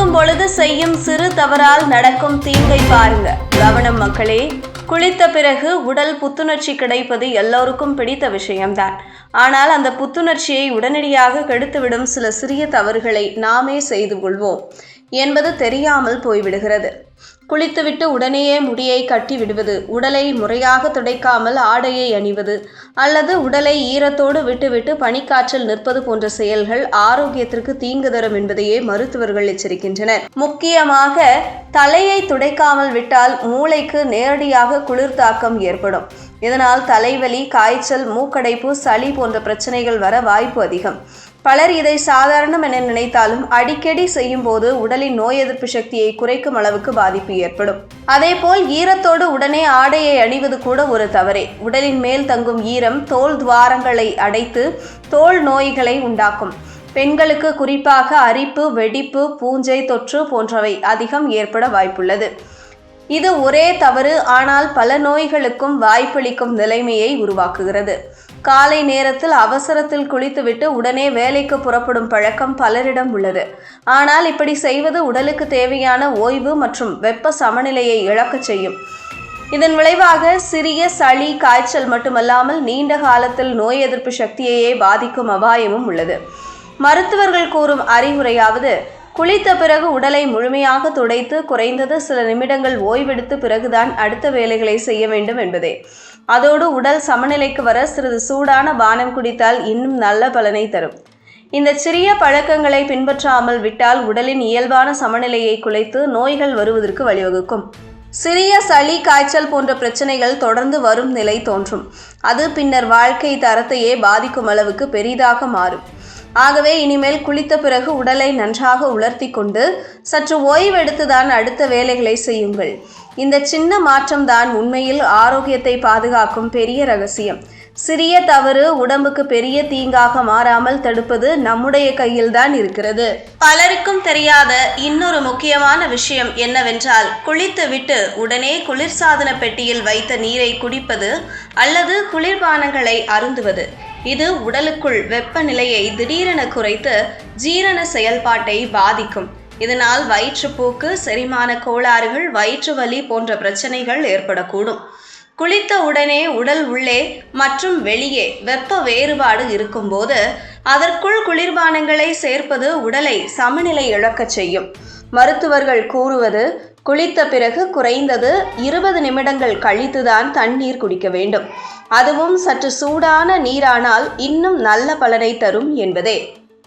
குளிக்கும் பொழுது செய்யும் சிறு தவறால் நடக்கும் தீங்கை பாருங்க. கவனம் மக்களே குளித்த பிறகு உடல் புத்துணர்ச்சி கிடைப்பது எல்லோருக்கும் பிடித்த விஷயம்தான். ஆனால் அந்த புத்துணர்ச்சியை உடனடியாக கெடுத்துவிடும் சில சிறிய தவறுகளை நாமே செய்து கொள்வோம். என்பது தெரியாமல் போய்விடுகிறது. குளித்துவிட்டு உடனேயே முடியை கட்டி விடுவது உடலை முறையாக துடைக்காமல் ஆடையை அணிவது அல்லது உடலை ஈரத்தோடு விட்டுவிட்டு பனிக்காற்றில் நிற்பது போன்ற செயல்கள் ஆரோக்கியத்திற்கு தீங்கு தரும் என்பதையே மருத்துவர்கள் எச்சரிக்கின்றனர். முக்கியமாக தலையை துடைக்காமல் விட்டால் மூளைக்கு நேரடியாக குளிர் தாக்கம் ஏற்படும். இதனால் தலைவலி காய்ச்சல் மூக்கடைப்பு சளி போன்ற பிரச்சனைகள் வர வாய்ப்பு அதிகம். பலர் இதை சாதாரணம் என நினைத்தாலும் அடிக்கடி செய்யும் போது உடலின் நோய் எதிர்ப்பு சக்தியை குறைக்கும் அளவுக்கு பாதிப்பு ஏற்படும். அதேபோல் ஈரத்தோடு உடனே ஆடையை அணிவது கூட ஒரு தவறே. உடலின் மேல் தங்கும் ஈரம் தோல் துவாரங்களை அடைத்து தோல் நோய்களை உண்டாக்கும். பெண்களுக்கு குறிப்பாக அரிப்பு வெடிப்பு பூஞ்சை தொற்று போன்றவை அதிகம் ஏற்பட வாய்ப்புள்ளது. இது ஒரே தவறு ஆனால் பல நோய்களுக்கும் வாய்ப்பளிக்கும் நிலைமையை உருவாக்குகிறது. காலை நேரத்தில் அவசரத்தில் குளித்துவிட்டு உடனே வேலைக்கு புறப்படும் பழக்கம் பலரிடம் உள்ளது. ஆனால் இப்படி செய்வது உடலுக்கு தேவையான ஓய்வு மற்றும் வெப்ப சமநிலையை இழக்கச் செய்யும். இதன் விளைவாக சிறிய சளி காய்ச்சல் மட்டுமல்லாமல் நீண்ட காலத்தில் நோய் எதிர்ப்பு சக்தியையே பாதிக்கும் அபாயமும் உள்ளது. மருத்துவர்கள் கூறும் அறிவுரையாவது குளித்த பிறகு உடலை முழுமையாக துடைத்து குறைந்தது சில நிமிடங்கள் ஓய்வெடுத்து பிறகுதான் அடுத்த வேலைகளை செய்ய வேண்டும் என்பதே. அதோடு உடல் சமநிலைக்கு வர சிறிது சூடான பானம் குடித்தால் இன்னும் நல்ல பலனை தரும். இந்த சிறிய பழக்கங்களை பின்பற்றாமல் விட்டால் உடலின் இயல்பான சமநிலையை குலைத்து நோய்கள் வருவதற்கு வழிவகுக்கும். சிறிய சளி காய்ச்சல் போன்ற பிரச்சனைகள் தொடர்ந்து வரும் நிலை தோன்றும். அது பின்னர் வாழ்க்கை தரத்தையே பாதிக்கும் அளவுக்கு பெரிதாக மாறும். ஆகவே இனிமேல் குளித்த பிறகு உடலை நன்றாக உலர்த்தி கொண்டு சற்று ஓய்வெடுத்துதான் அடுத்த வேலைகளை செய்யுங்கள். இந்த சின்ன மாற்றம்தான் உண்மையில் ஆரோக்கியத்தை பாதுகாக்கும் பெரிய ரகசியம். சிறிய தவறு உடம்புக்கு பெரிய தீங்காக மாறாமல் தடுப்பது நம்முடைய கையில்தான் இருக்கிறது. பலருக்கும் தெரியாத இன்னொரு முக்கியமான விஷயம் என்னவென்றால் குளித்துவிட்டு உடனே குளிர்சாதன பெட்டியில் வைத்த நீரை குடிப்பது அல்லது குளிர்பானங்களை அருந்துவது. இது உடலுக்குள் வெப்பநிலையை திடீரென குறைத்து ஜீரண செயல்பாட்டை பாதிக்கும். இதனால் வயிற்றுப்போக்கு செரிமான கோளாறுகள் வயிற்று வலி போன்ற பிரச்சனைகள் ஏற்படக்கூடும். குளித்த உடனே உடல் உள்ளே மற்றும் வெளியே வெப்ப வேறுபாடு இருக்கும்போது அதற்குள் குளிர்பானங்களை சேர்ப்பது உடலை சமநிலை இழக்கச் செய்யும். மருத்துவர்கள் கூறுவது குளித்த பிறகு குறைந்தது இருபது நிமிடங்கள் கழித்துதான் தண்ணீர் குடிக்க வேண்டும். அதுவும் சற்று சூடான நீரானால் இன்னும் நல்ல பலனை தரும் என்பதே.